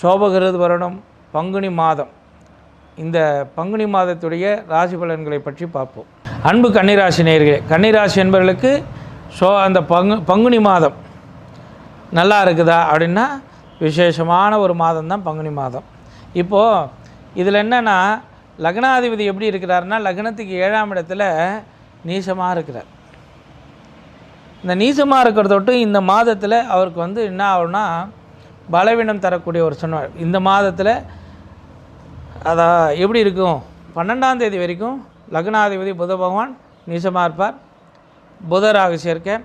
சோபகிருது வருடம் பங்குனி மாதம். இந்த பங்குனி மாதத்துடைய ராசி பலன்களை பற்றி பார்ப்போம். அன்பு கன்னிராசி நேர்களே கன்னிராசி என்பவர்களுக்கு சோ அந்த பங்கு பங்குனி மாதம் நல்லா இருக்குதா அப்படின்னா விசேஷமான ஒரு மாதம் தான் பங்குனி மாதம். இப்போது இதில் என்னென்னா லக்னாதிபதி எப்படி இருக்கிறாருன்னா லக்னத்துக்கு ஏழாம் இடத்துல நீசமாக இருக்கிறார். இந்த நீசமாக இருக்கிறதொட்டு இந்த மாதத்தில் அவருக்கு வந்து என்ன ஆகும்னா பலவீனம் தரக்கூடிய ஒரு சொன்னார் இந்த மாதத்தில் அதான் எப்படி இருக்கும்? பன்னெண்டாம் தேதி வரைக்கும் லக்னாதிபதி புத பகவான் நீசமாக இருப்பார். புதராக சேர்க்க.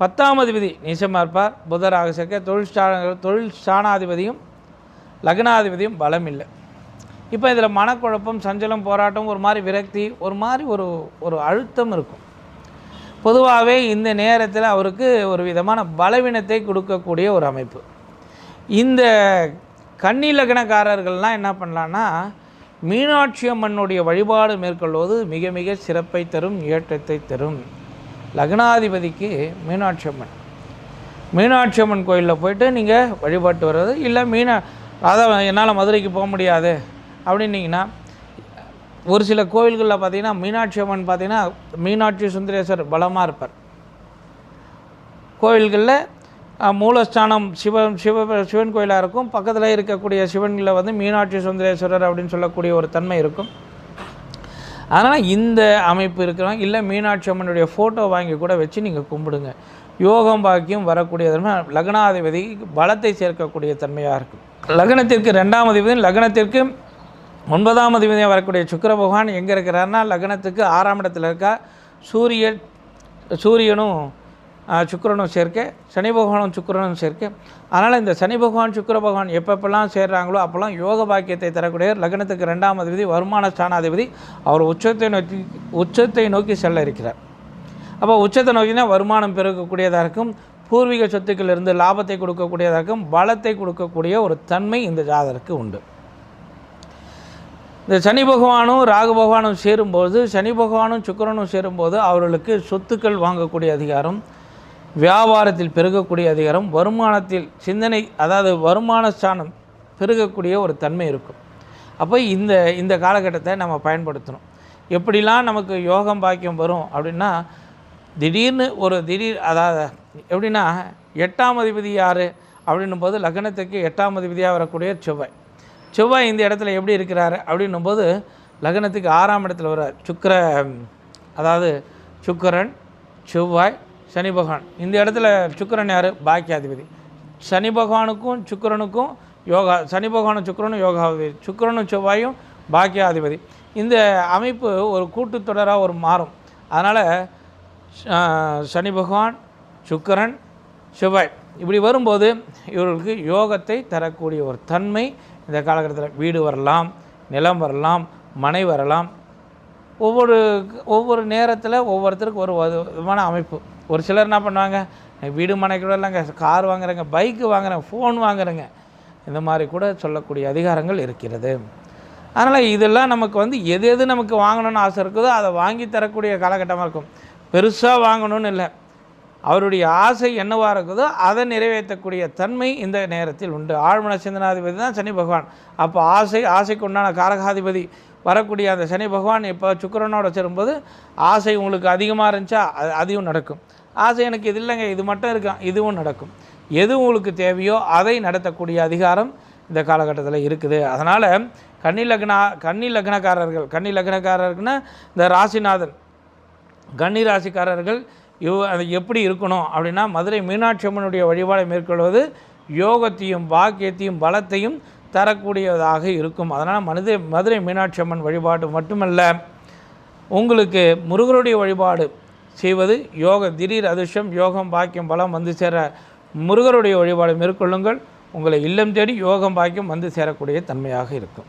பத்தாம் அதிபதி நீசமாக இருப்பார். புதராக சேர்க்க. தொழில் ஸ்தான தொழில் ஸ்தானாதிபதியும் லக்னாதிபதியும் பலம் இல்லை. இப்போ இதில் மனக்குழப்பம் சஞ்சலம் போராட்டம் ஒரு மாதிரி விரக்தி ஒரு மாதிரி ஒரு ஒரு அழுத்தம் இருக்கும். பொதுவாகவே இந்த நேரத்தில் அவருக்கு ஒரு விதமான பலவீனத்தை கொடுக்கக்கூடிய ஒரு அமைப்பு. இந்த கன்னிலகுனக்காரர்கள்லாம் என்ன பண்ணலான்னா மீனாட்சி அம்மனுடைய வழிபாடு மேற்கொள்வது மிக மிக சிறப்பை தரும் ஏற்றத்தை தரும். லக்னாதிபதிக்கு மீனாட்சி அம்மன். மீனாட்சி அம்மன் கோயிலில் போயிட்டு நீங்கள் வழிபாட்டு வர்றது இல்லை மீனா அதான் என்னால் மதுரைக்கு போக முடியாது அப்படின்னீங்கன்னா ஒரு சில கோயில்களில் பார்த்தீங்கன்னா மீனாட்சி அம்மன் பார்த்தீங்கன்னா மீனாட்சி சுந்தரேஸ்வர் பலமாக இருப்பார். கோயில்களில் மூலஸ்தானம் சிவன் சிவ சிவன் கோயிலாக இருக்கும். பக்கத்தில் இருக்கக்கூடிய சிவன்களில் வந்து மீனாட்சி சுந்தரேஸ்வரர் அப்படின்னு சொல்லக்கூடிய ஒரு தன்மை இருக்கும். அதனால் இந்த அமைப்பு இருக்கிறவங்க இல்லை மீனாட்சி அம்மனுடைய ஃபோட்டோ வாங்கி கூட வச்சு நீங்கள் கும்பிடுங்க. யோகம் பாக்கியம் வரக்கூடிய தன்மை லக்னாதிபதி பலத்தை சேர்க்கக்கூடிய தன்மையாக இருக்கும். லக்னத்திற்கு ரெண்டாம் அதிபதி லக்னத்திற்கு ஒன்பதாம் அதிபதியாக வரக்கூடிய சுக்கர பகவான் எங்கே இருக்கிறாருன்னா லக்னத்துக்கு ஆறாம் இடத்துல இருக்கா. சூரியன் சூரியனும் சுக்கிரனும் சேர்க்க சனி பகவானும் சுக்கிரனும் சேர்க்க. அதனால் இந்த சனி பகவான் சுக்கர பகவான் எப்பப்பெல்லாம் சேர்றாங்களோ அப்போல்லாம் யோக பாக்கியத்தை தரக்கூடிய லக்னத்துக்கு ரெண்டாம் அதிபதி வருமான ஸ்தானாதிபதி. அவர் உச்சத்தை நோக்கி உச்சத்தை நோக்கி செல்ல இருக்கிறார். அப்போ உச்சத்தை நோக்கினா வருமானம் பெருக்கக்கூடியதாக இருக்கும். பூர்வீக சொத்துக்களிலிருந்து லாபத்தை கொடுக்கக்கூடியதாக இருக்கும். பலத்தை கொடுக்கக்கூடிய ஒரு தன்மை இந்த ஜாதகருக்கு உண்டு. இந்த சனி பகவானும் ராகு பகவானும் சேரும்போது சனி பகவானும் சுக்கரனும் சேரும்போது அவர்களுக்கு சொத்துக்கள் வாங்கக்கூடிய அதிகாரம். வியாபாரத்தில் பெருகக்கூடிய அதிகாரம் வருமானத்தில் சிந்தனை அதாவது வருமான ஸ்தானம் பெருகக்கூடிய ஒரு தன்மை இருக்கும். அப்போ இந்த இந்த காலகட்டத்தை நம்ம பயன்படுத்தணும். எப்படிலாம் நமக்கு யோகம் பாக்கியம் வரும் அப்படின்னா திடீர்னு ஒரு திடீர் அதாவது எப்படின்னா எட்டாம் அதிபதி யார் அப்படின்னும் போது லக்னத்துக்கு எட்டாம் அதிபதியாக வரக்கூடிய செவ்வாய். செவ்வாய் இந்த இடத்துல எப்படி இருக்கிறாரு அப்படின்னும் போது லக்னத்துக்கு ஆறாம் இடத்துல வர சுக்கிர அதாவது சுக்கரன் செவ்வாய் சனி பகவான் இந்த இடத்துல சுக்கிரன் யார் பாக்கியாதிபதி சனி பகவானுக்கும் சுக்கிரனுக்கும் யோகா சனி பகவானும் சுக்கரனும் யோகாதிபதி சுக்கிரனும் செவ்வாயும் பாக்கியாதிபதி இந்த அமைப்பு ஒரு கூட்டுத்தொடராக ஒரு மாறும் அதனால் சனி பகவான் சுக்கிரன் செவ்வாய் இப்படி வரும்போது இவர்களுக்கு யோகத்தை தரக்கூடிய ஒரு தன்மை இந்த காலகட்டத்தில் வீடு வரலாம் நிலம் வரலாம் மனை வரலாம் ஒவ்வொரு ஒவ்வொரு நேரத்தில் ஒவ்வொருத்தருக்கு ஒரு விதமான அமைப்பு ஒரு சிலர் என்ன பண்ணுவாங்க வீடு மனை கூட இல்லைங்க கார் வாங்குறேங்க பைக்கு வாங்குறேன் ஃபோன் வாங்குறேங்க. இந்த மாதிரி கூட சொல்லக்கூடிய அதிகாரங்கள் இருக்கிறது. அதனால் இதெல்லாம் நமக்கு வந்து எது எது நமக்கு வாங்கணும்னு ஆசை இருக்குதோ அதை வாங்கி தரக்கூடிய காலகட்டமாக இருக்கும். பெருசாக வாங்கணும்னு இல்லை. அவருடைய ஆசை என்னவாக இருக்குதோ அதை நிறைவேற்றக்கூடிய தன்மை இந்த நேரத்தில் உண்டு. ஆழ்மன சிந்தனாதிபதி தான் சனி பகவான். அப்போ ஆசை ஆசைக்கு உண்டான காரகாதிபதி. வரக்கூடிய அந்த சனி பகவான் இப்போ சுக்கரனோட சேரும்போது ஆசை உங்களுக்கு அதிகமாக இருந்துச்சா அது அதையும் நடக்கும். ஆசை எனக்கு இது இல்லைங்க இது மட்டும் இருக்கான் இதுவும் நடக்கும். எது உங்களுக்கு தேவையோ அதை நடத்தக்கூடிய அதிகாரம் இந்த காலகட்டத்தில் இருக்குது. அதனால் கன்னி லக்னா கன்னி லக்னக்காரர்கள் கன்னி லக்னக்காரருக்குன்னா இந்த ராசிநாதன் கன்னி ராசிக்காரர்கள் இவ் அது எப்படி இருக்கணும் அப்படின்னா மதுரை மீனாட்சி அம்மனுடைய வழிபாடை மேற்கொள்வது யோகத்தையும் பாக்கியத்தையும் பலத்தையும் தரக்கூடியதாக இருக்கும். அதனால் மனித மதுரை மீனாட்சி அம்மன் வழிபாடு மட்டுமல்ல உங்களுக்கு முருகருடைய வழிபாடு செய்வது. யோக திடீர் அதிர்ஷ்டம் யோகம் பாக்கியம் பலம் வந்து சேர முருகருடைய வழிபாடு மேற்கொள்ளுங்கள். உங்களை இல்லம் தேடி யோகம் பாக்கியம் வந்து சேரக்கூடிய தன்மையாக இருக்கும்.